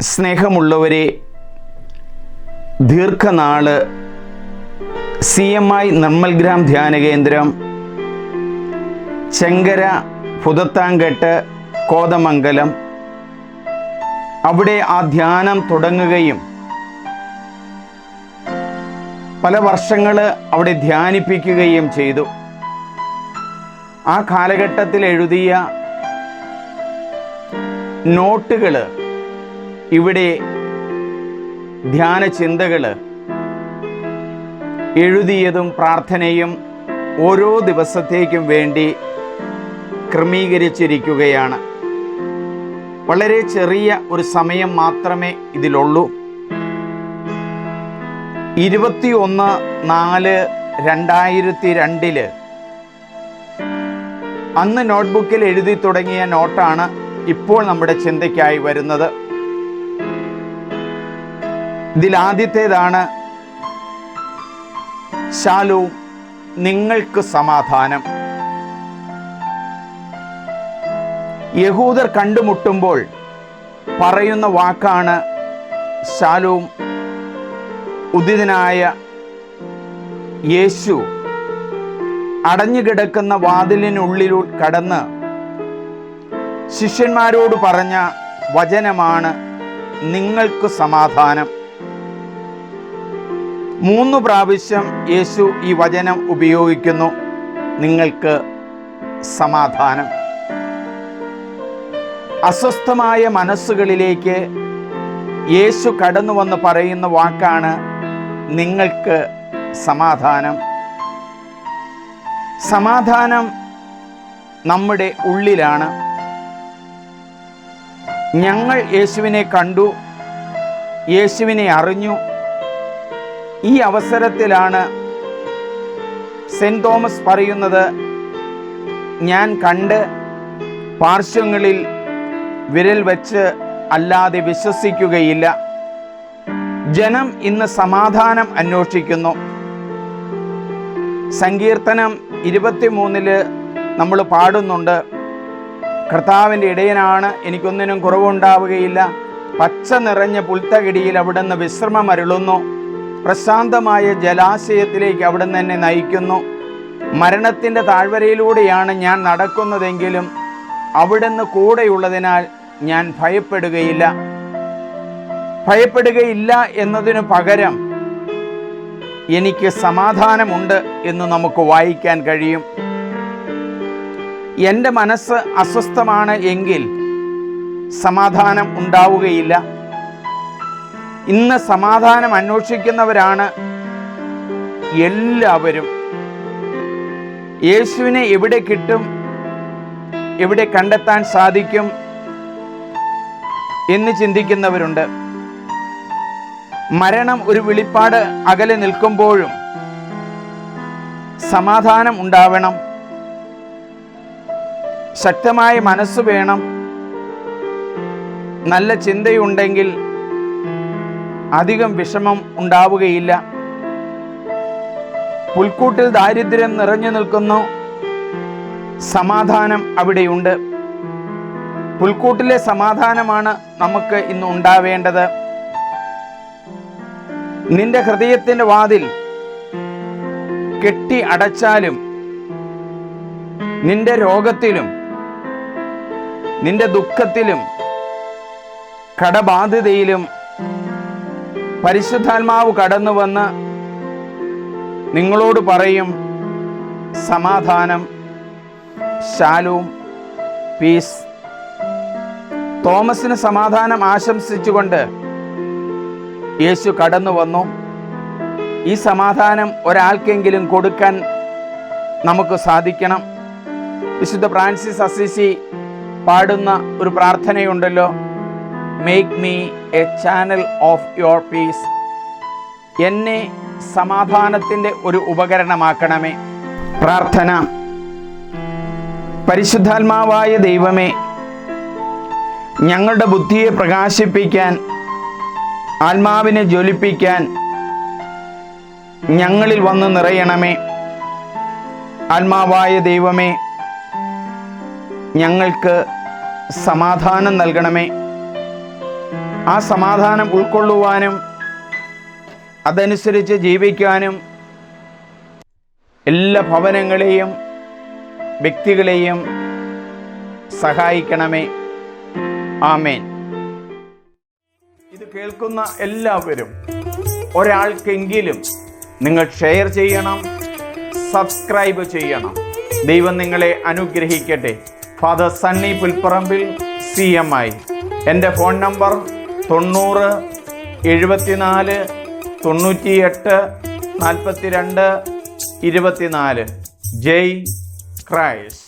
സ്നേഹമുള്ളവരെ ദീർഘനാൾ CMI M I നിർമ്മൽഗ്രാം ധ്യാന കേന്ദ്രം ചെങ്കര പുതത്താങ്കെട്ട് കോതമംഗലം. അവിടെ ആ ധ്യാനം തുടങ്ങുകയും പല വർഷങ്ങൾ അവിടെ ധ്യാനിപ്പിക്കുകയും ചെയ്തു. ആ കാലഘട്ടത്തിൽ എഴുതിയ നോട്ടുകൾ ഇവിടെ ധ്യാന ചിന്തകൾ എഴുതിയതും പ്രാർത്ഥനയും ഓരോ ദിവസത്തേക്കും വേണ്ടി ക്രമീകരിച്ചിരിക്കുകയാണ്. വളരെ ചെറിയ ഒരു സമയം മാത്രമേ ഇതിലുള്ളൂ. ഇരുപത്തി ഒന്ന് നാല് രണ്ടായിരത്തി രണ്ടിൽ അന്ന് നോട്ട്ബുക്കിൽ എഴുതി തുടങ്ങിയ നോട്ടാണ് ഇപ്പോൾ നമ്മുടെ ചിന്തയ്ക്കായി വരുന്നത്. ഇതിൽ ആദ്യത്തേതാണ് ശാലു നിങ്ങൾക്ക് സമാധാനം. യഹൂദർ കണ്ടുമുട്ടുമ്പോൾ പറയുന്ന വാക്കാണ് ശാലൂം ഉദിതനായ യേശു. അടഞ്ഞുകിടക്കുന്ന വാതിലിനുള്ളിലൂ കടന്ന് ശിഷ്യന്മാരോട് പറഞ്ഞ വചനമാണ് നിങ്ങൾക്ക് സമാധാനം. മൂന്ന് പ്രാവശ്യം യേശു ഈ വചനം ഉപയോഗിക്കുന്നു. നിങ്ങൾക്ക് സമാധാനം. അസ്വസ്ഥമായ മനസ്സുകളിലേക്ക് യേശു കടന്നു വന്ന് പറയുന്ന വാക്കാണ് നിങ്ങൾക്ക് സമാധാനം. സമാധാനം നമ്മുടെ ഉള്ളിലാണ്. ഞങ്ങൾ യേശുവിനെ കണ്ടു യേശുവിനെ അറിഞ്ഞു ഈ അവസരത്തിലാണ് സെന്റ് തോമസ് പറയുന്നത് ഞാൻ കണ്ട് പാർശ്വങ്ങളിൽ വിരൽ വച്ച് അല്ലാതെ വിശ്വസിക്കുകയില്ല. ജനം ഇന്ന് സമാധാനം അന്വേഷിക്കുന്നു. സങ്കീർത്തനം ഇരുപത്തിമൂന്നിൽ നമ്മൾ പാടുന്നുണ്ട് കർത്താവിന്റെ ഇടയനാണ് എനിക്കൊന്നിനും കുറവുണ്ടാവുകയില്ല. പച്ച നിറഞ്ഞ പുൽത്തകിടിയിൽ അവിടുന്ന് വിശ്രമം അരുളുന്നു പ്രശാന്തമായ ജലാശയത്തിലേക്ക് അവിടുന്ന് എന്നെ നയിക്കുന്നു. മരണത്തിന്റെ താഴ്വരയിലൂടെയാണ് ഞാൻ നടക്കുന്നതെങ്കിലും അവിടുന്ന് കൂടെയുള്ളതിനാൽ ഞാൻ ഭയപ്പെടുകയില്ല. ഭയപ്പെടുകയില്ല എന്നതിനു പകരം എനിക്ക് സമാധാനമുണ്ട് എന്ന് നമുക്ക് വായിക്കാൻ കഴിയും. എന്റെ മനസ്സ് അസ്വസ്ഥമാണ് എങ്കിൽ സമാധാനം ഉണ്ടാവുകയില്ല. ഇന്ന് സമാധാനം അന്വേഷിക്കുന്നവരാണ് എല്ലാവരും. യേശുവിനെ എവിടെ കിട്ടും എവിടെ കണ്ടെത്താൻ സാധിക്കും എന്ന് ചിന്തിക്കുന്നവരുണ്ട്. മരണം ഒരു വെളിപ്പാട് അകലെ നിൽക്കുമ്പോഴും സമാധാനം ഉണ്ടാവണം. ശക്തമായ മനസ്സ് വേണം. നല്ല ചിന്തയുണ്ടെങ്കിൽ അധികം വിഷമം ഉണ്ടാവുകയില്ല. പുൽക്കൂട്ടിൽ ദാരിദ്ര്യം നിറഞ്ഞു നിൽക്കുന്നു. സമാധാനം അവിടെയുണ്ട്. പുൽക്കൂട്ടിലെ സമാധാനമാണ് നമുക്ക് ഇന്ന് ഉണ്ടാവേണ്ടത്. നിന്റെ ഹൃദയത്തിന്റെ വാതിൽ കെട്ടി അടച്ചാലും നിന്റെ രോഗത്തിലും നിന്റെ ദുഃഖത്തിലും കടബാധിതയിലും പരിശുദ്ധാത്മാവ് കടന്നു വന്ന് നിങ്ങളോട് പറയും സമാധാനം ശാലും പീസ് തോമസിന് സമാധാനം ആശംസിച്ചുകൊണ്ട് യേശു കടന്നു വന്നു ഈ സമാധാനം ഒരാൾക്കെങ്കിലും കൊടുക്കാൻ നമുക്ക് സാധിക്കണം. വിശുദ്ധ ഫ്രാൻസിസ് അസിസി പാടുന്ന ഒരു പ്രാർത്ഥനയുണ്ടല്ലോ. Make me a channel of your peace എന്നെ സമാധാനത്തിന്റെ ഒരു ഉപകരണമാക്കണമേ. പ്രാർത്ഥന. പരിശുദ്ധാത്മാവായ ദൈവമേ ഞങ്ങളുടെ ബുദ്ധിയെ പ്രകാശിപ്പിക്കാൻ ആത്മാവിനെ ജ്വലിപ്പിക്കാൻ ഞങ്ങളിൽ വന്ന് നിറയണമേ. ആത്മാവായ ദൈവമേ ഞങ്ങൾക്ക് സമാധാനം നൽകണമേ. ആ സമാധാനം ഉൾക്കൊള്ളുവാനും അതനുസരിച്ച് ജീവിക്കാനും എല്ലാ ഭവനങ്ങളെയും വ്യക്തികളെയും സഹായിക്കണമേ. ആമേൻ. ഇത് കേൾക്കുന്ന എല്ലാവരും ഒരാൾക്കെങ്കിലും നിങ്ങൾ ഷെയർ ചെയ്യണം സബ്സ്ക്രൈബ് ചെയ്യണം. ദൈവം നിങ്ങളെ അനുഗ്രഹിക്കട്ടെ. Father Sunny Pulparambil C M I. എന്റെ ഫോൺ നമ്പർ തൊണ്ണൂറ് എഴുപത്തിനാല് തൊണ്ണൂറ്റിയെട്ട് നാൽപ്പത്തിരണ്ട് ഇരുപത്തിനാല്. ജയ് ക്രൈസ്റ്റ്